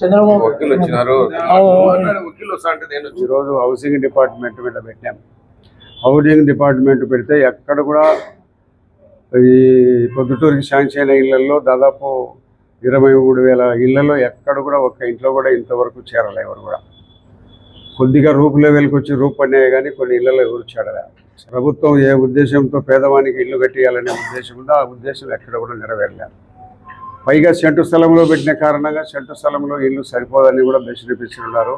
చంద్రబాబు ఈరోజు housing department మీద పెట్టాం హౌసింగ్ డిపార్ట్మెంట్ పెడితే ఎక్కడ కూడా ఈ పొద్దుటూరుకి శాంక్షన్ అయిన ఇళ్ళలో దాదాపు ఇరవై మూడు వేల ఇళ్ళలో ఎక్కడ కూడా ఒక్క ఇంట్లో కూడా ఇంతవరకు చేరలే ఎవరు కూడా. కొద్దిగా రూపు లెవెల్కి వచ్చి రూపు పడినాయి కానీ కొన్ని ఇళ్ళలో ఎవరు చేరలే. ప్రభుత్వం ఏ ఉద్దేశంతో పేదవానికి ఇల్లు కట్టియాలనే ఉద్దేశం ఉందో? ఆ ఉద్దేశం ఎక్కడ కూడా నెరవేరలేదు పైగా సెంటు స్థలంలో పెట్టిన కారణంగా సెంటు స్థలంలో ఇల్లు సరిపోదని కూడా ఉన్నారు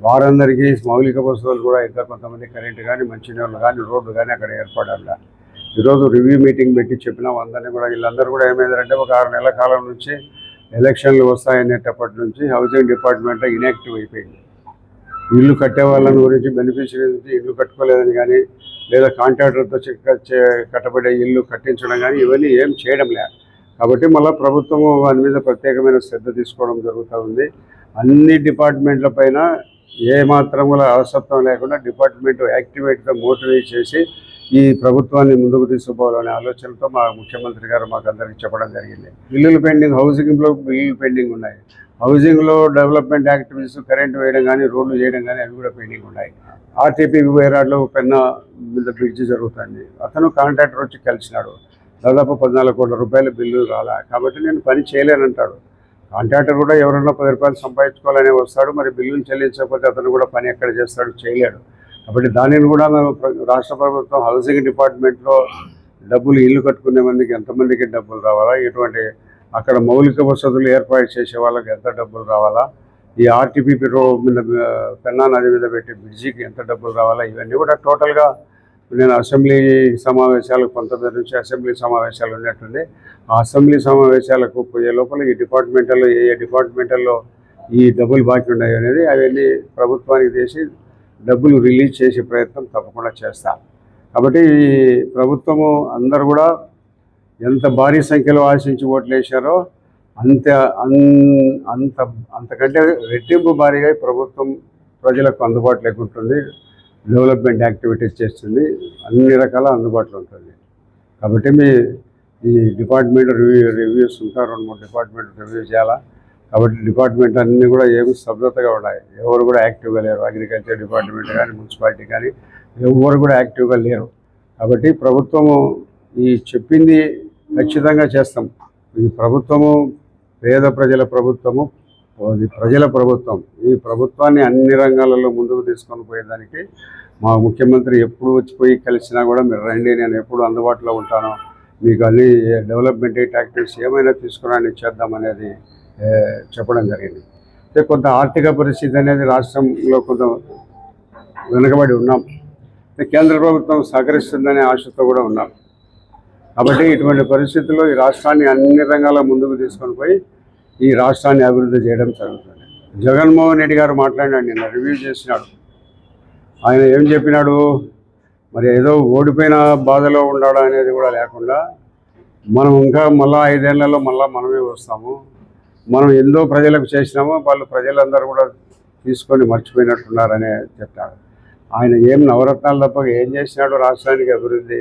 వారందరికీ మౌలిక వసతులు కూడా ఇంకా కొంతమంది కరెంటు కానీ మంచినీళ్ళు కానీ రోడ్లు కానీ అక్కడ ఏర్పడాల. ఈరోజు రివ్యూ మీటింగ్ పెట్టి చెప్పినాం అందరినీ కూడా వీళ్ళందరూ కూడా ఏమైందంటే ఒక ఆరు నెలల కాలం నుంచి ఎలక్షన్లు వస్తాయనేటప్పటి నుంచి హౌసింగ్ డిపార్ట్మెంట్ ఇన్యాక్టివ్ అయిపోయింది. ఇల్లు కట్టే వాళ్ళని గురించి బెనిఫిషరీ నుంచి ఇల్లు కట్టుకోలేదని కానీ లేదా కాంట్రాక్టర్తో చే- కట్టబడే ఇల్లు కట్టించడం కానీ ఇవన్నీ ఏం చేయడం లేదు కాబట్టి మళ్ళీ ప్రభుత్వము వాని మీద ప్రత్యేకమైన శ్రద్ధ తీసుకోవడం జరుగుతూ ఉంది. అన్ని డిపార్ట్మెంట్ల పైన ఏ మాత్రం కూడా అవసరం లేకుండా డిపార్ట్మెంట్ యాక్టివేట్గా మోటివేట్ చేసి ఈ ప్రభుత్వాన్ని ముందుకు తీసుకుపోవాలనే ఆలోచనతో మా ముఖ్యమంత్రి గారు మాకు అందరికీ చెప్పడం జరిగింది. బిల్లులు పెండింగ్ హౌసింగ్లో బిల్లులు పెండింగ్ ఉన్నాయి. హౌసింగ్లో డెవలప్మెంట్ యాక్టివిటీస్ కరెంట్ వేయడం కానీ రోడ్లు చేయడం కానీ అవి కూడా పెండింగ్ ఉన్నాయి. ఆర్టీపీ వైరాడ్లో పెన్న మీద బ్రిడ్జ్ జరుగుతుంది. అతను కాంట్రాక్టర్ వచ్చి కలిసినాడు. దాదాపు పద్నాలుగు కోట్ల రూపాయల బిల్లు రాలా. కాబట్టి నేను పని చేయలేనంటాడు. కాంట్రాక్టర్ కూడా ఎవరన్నా పది రూపాయలు సంపాదించుకోవాలని వస్తాడు మరి బిల్లులు చెల్లించకపోతే అతను కూడా పని ఎక్కడ చేస్తాడు చేయలేడు. కాబట్టి దానిని కూడా మేము రాష్ట్ర ప్రభుత్వం హౌసింగ్ డిపార్ట్మెంట్లో డబ్బులు ఇల్లు కట్టుకునే మందికి ఎంతమందికి డబ్బులు రావాలా? ఎటువంటి అక్కడ మౌలిక వసతులు ఏర్పాటు చేసే వాళ్ళకి ఎంత డబ్బులు రావాలా? ఈ ఆర్టీపీ రో మీద పెన్నా నది మీద పెట్టే బ్రిడ్జికి ఎంత డబ్బులు రావాలా? ఇవన్నీ కూడా టోటల్గా నేను అసెంబ్లీ సమావేశాలకు పంతొమ్మిది నుంచి అసెంబ్లీ సమావేశాలు ఉన్నట్టుంది ఆ అసెంబ్లీ సమావేశాలకు పోయే లోపల ఈ డిపార్ట్మెంటల్లో ఏ ఏ డిపార్ట్మెంటల్లో ఈ డబ్బులు బాకీ ఉన్నాయి అనేది అవన్నీ ప్రభుత్వానికి చేసి డబ్బులు రిలీజ్ చేసే ప్రయత్నం తప్పకుండా చేస్తా. కాబట్టి ప్రభుత్వము అందరు కూడా ఎంత భారీ సంఖ్యలో ఆశించి ఓట్లు వేశారో అంత అంత అంతకంటే రెట్టింపు భారీగా ప్రభుత్వం ప్రజలకు అందుబాటులోకి ఉంటుంది. డెవలప్మెంట్ యాక్టివిటీస్ చేస్తుంది. అన్ని రకాల అందుబాటులో ఉంటుంది. కాబట్టి మీ ఈ డిపార్ట్మెంట్ రివ్యూ రివ్యూస్ ఉంటారు. రెండు మూడు డిపార్ట్మెంట్ రివ్యూ చేయాలా? కాబట్టి డిపార్ట్మెంట్ అన్నీ కూడా ఏమి స్తబ్దతగా ఉన్నాయి ఎవరు కూడా యాక్టివ్గా లేరు. అగ్రికల్చర్ డిపార్ట్మెంట్ కానీ మున్సిపాలిటీ కానీ ఎవరు కూడా యాక్టివ్గా లేరు. కాబట్టి ప్రభుత్వము ఈ చెప్పింది ఖచ్చితంగా చేస్తాం. ఈ ప్రభుత్వము పేద ప్రజల ప్రభుత్వము అది ప్రజల ప్రభుత్వం. ఈ ప్రభుత్వాన్ని అన్ని రంగాలలో ముందుకు తీసుకొని పోయేదానికి మా ముఖ్యమంత్రి ఎప్పుడు వచ్చిపోయి కలిసినా కూడా మీరు రండి నేను ఎప్పుడు అందుబాటులో ఉంటాను. మీకు అన్ని డెవలప్మెంట్ యాక్టివిటీస్ ఏమైనా తీసుకురాని చేద్దామనేది చెప్పడం జరిగింది. అయితే కొంత ఆర్థిక పరిస్థితి అనేది రాష్ట్రంలో కొంత వెనుకబడి ఉన్నాం. కేంద్ర ప్రభుత్వం సహకరిస్తుందనే ఆశతో కూడా ఉన్నాం. కాబట్టి ఇటువంటి పరిస్థితుల్లో ఈ రాష్ట్రాన్ని అన్ని రంగాల ముందుకు తీసుకొని పోయి ఈ రాష్ట్రాన్ని అభివృద్ధి చేయడం జరుగుతుంది. జగన్మోహన్ రెడ్డి గారు మాట్లాడినాడు నిన్న రివ్యూ చేసినాడు. ఆయన ఏం చెప్పినాడు? మరి ఏదో ఓడిపోయిన బాధలో ఉన్నాడు అనేది కూడా లేకుండా మనం ఇంకా మళ్ళీ ఐదేళ్ళలో మళ్ళీ మనమే వస్తాము. మనం ఎంతో ప్రజలకు చేసినామో వాళ్ళు ప్రజలందరూ కూడా తీసుకొని మర్చిపోయినట్టున్నారనే చెప్పాడు ఆయన ఏం నవరత్నాలు తప్ప ఏం చేసినాడు రాష్ట్రానికి అభివృద్ధి?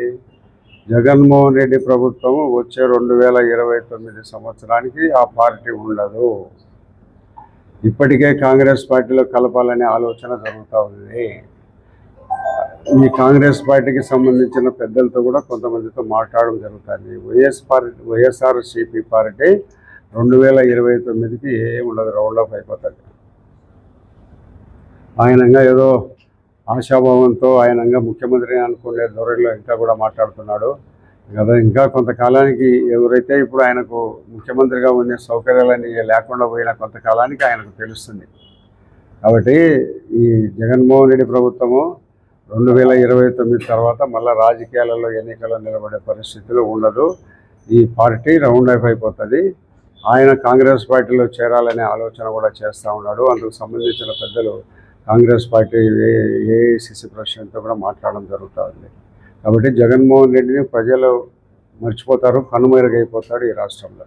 జగన్మోహన్ రెడ్డి ప్రభుత్వం వచ్చే రెండు వేల ఇరవై తొమ్మిది సంవత్సరానికి ఆ పార్టీ ఉండదు. ఇప్పటికే కాంగ్రెస్ పార్టీలో కలపాలనే ఆలోచన జరుగుతూ ఉంది. ఈ కాంగ్రెస్ పార్టీకి సంబంధించిన పెద్దలతో కూడా కొంతమందితో మాట్లాడడం జరుగుతుంది. వైఎస్ పార్టీ వైఎస్ఆర్సిపి పార్టీ రెండు వేల ఇరవై తొమ్మిదికి ఏం ఉండదు రౌండ్ ఆఫ్ అయిపోతుంది. ఆయనంగా ఏదో ఆశాభావంతో ఆయనంగా ముఖ్యమంత్రి అనుకునే ధోరణిలో ఇంకా కూడా మాట్లాడుతున్నాడు. కదా ఇంకా కొంతకాలానికి ఎవరైతే ఇప్పుడు ఆయనకు ముఖ్యమంత్రిగా ఉండే సౌకర్యాలని లేకుండా పోయిన కొంతకాలానికి ఆయనకు తెలుస్తుంది. కాబట్టి ఈ జగన్మోహన్ రెడ్డి ప్రభుత్వము రెండు వేల ఇరవై తొమ్మిది తర్వాత మళ్ళీ రాజకీయాలలో ఎన్నికల్లో నిలబడే పరిస్థితులు ఉండదు. ఈ పార్టీ రౌండ్ అప్ అయిపోతుంది. ఆయన కాంగ్రెస్ పార్టీలో చేరాలనే ఆలోచన కూడా చేస్తూ ఉన్నాడు. అందుకు సంబంధించిన పెద్దలు కాంగ్రెస్ పార్టీ ఏఐసిసి ప్రెసిడెంట్తో కూడా మాట్లాడడం జరుగుతుంది. కాబట్టి జగన్మోహన్ రెడ్డిని ప్రజలు మర్చిపోతారు కనుమరుగైపోతాడు ఈ రాష్ట్రంలో.